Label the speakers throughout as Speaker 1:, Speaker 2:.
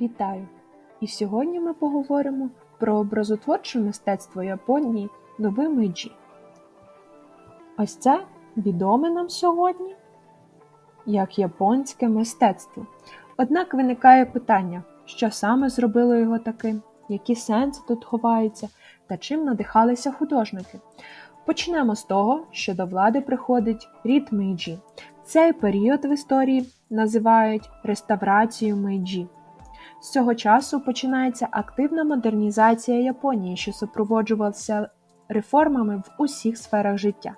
Speaker 1: Вітаю! І сьогодні ми поговоримо про образотворче мистецтво Японії Новий Мейджі. Ось це відоме нам сьогодні як японське мистецтво. Однак виникає питання, що саме зробило його таким, які сенси тут ховаються та чим надихалися художники. Почнемо з того, що до влади приходить рід Мейджі. Цей період в історії називають реставрацією Мейджі. З цього часу починається активна модернізація Японії, що супроводжувалася реформами в усіх сферах життя.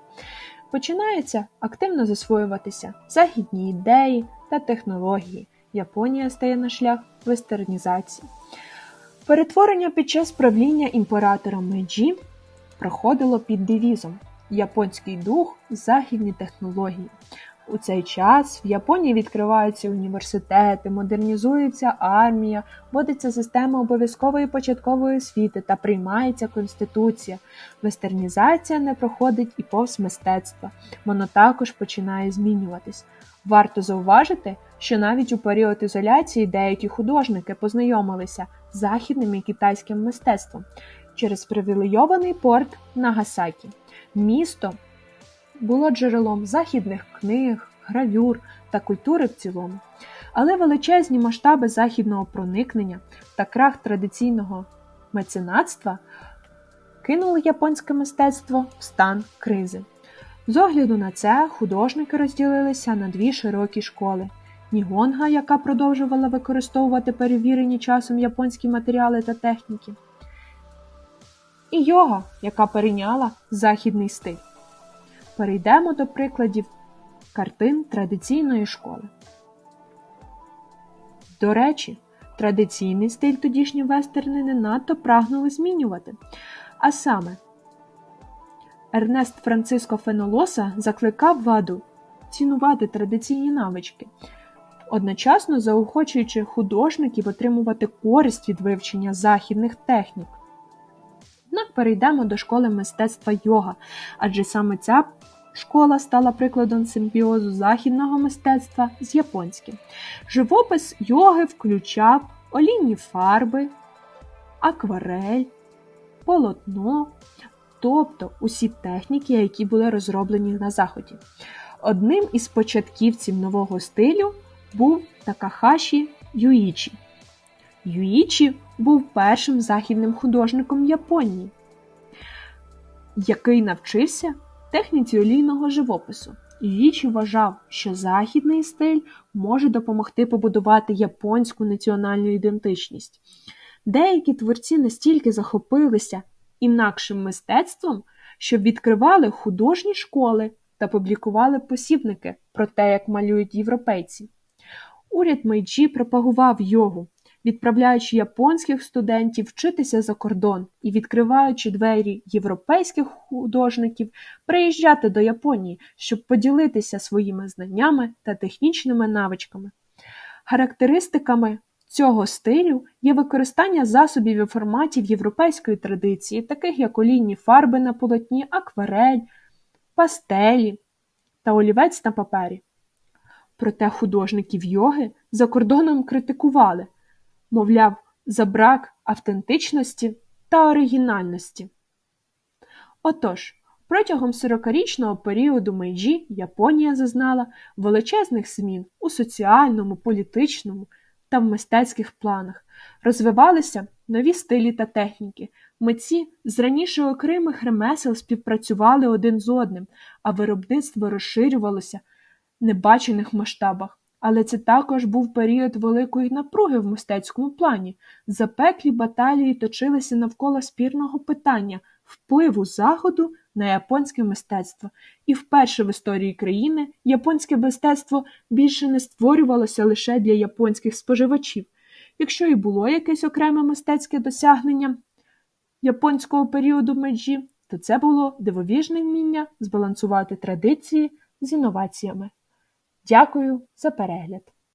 Speaker 1: Починаються активно засвоюватися західні ідеї та технології. Японія стає на шлях вестернізації. Перетворення під час правління імператора Мейджі проходило під девізом Японський дух, західні технології. У цей час в Японії відкриваються університети, модернізується армія, вводиться система обов'язкової початкової освіти та приймається конституція. Вестернізація не проходить і повз мистецтва, воно також починає змінюватись. Варто зауважити, що навіть у період ізоляції деякі художники познайомилися з західним і китайським мистецтвом через привілейований порт Нагасакі. Місто було джерелом західних книг, гравюр та культури в цілому. Але величезні масштаби західного проникнення та крах традиційного меценатства кинули японське мистецтво в стан кризи. З огляду на це художники розділилися на дві широкі школи: Нігонга, яка продовжувала використовувати перевірені часом японські матеріали та техніки, і йога, яка перейняла західний стиль. Перейдемо до прикладів картин традиційної школи. До речі, традиційний стиль тодішні вестерни не надто прагнули змінювати. А саме, Ернест Франциско Фенолоса закликав ваду цінувати традиційні навички, одночасно заохочуючи художників отримувати користь від вивчення західних технік. Перейдемо до школи мистецтва йога, адже саме ця школа стала прикладом симбіозу західного мистецтва з японським. Живопис йоги включав олійні фарби, акварель, полотно, тобто усі техніки, які були розроблені на заході. Одним із початківців нового стилю був Такахаші Юїчі. Юїчі був першим західним художником Японії, який навчився техніці олійного живопису. Юїчі вважав, що західний стиль може допомогти побудувати японську національну ідентичність. Деякі творці настільки захопилися інакшим мистецтвом, що відкривали художні школи та публікували посібники про те, як малюють європейці. Уряд Мейджі пропагував йогу, відправляючи японських студентів вчитися за кордон і відкриваючи двері європейських художників приїжджати до Японії, щоб поділитися своїми знаннями та технічними навичками. Характеристиками цього стилю є використання засобів і форматів європейської традиції, таких як олійні фарби на полотні, акварель, пастелі та олівець на папері. Проте художників йоги за кордоном критикували, мовляв, за брак автентичності та оригінальності. Отож, протягом 40-річного періоду Мейджі Японія зазнала величезних змін у соціальному, політичному та в мистецьких планах, розвивалися нові стилі та техніки. Митці з раніше окремих ремесел співпрацювали один з одним, а виробництво розширювалося в небачених масштабах. Але це також був період великої напруги в мистецькому плані. Запеклі баталії точилися навколо спірного питання впливу Заходу на японське мистецтво, і вперше в історії країни японське мистецтво більше не створювалося лише для японських споживачів. Якщо і було якесь окреме мистецьке досягнення японського періоду межі, то це було дивовіжне вміння збалансувати традиції з інноваціями. Дякую за перегляд!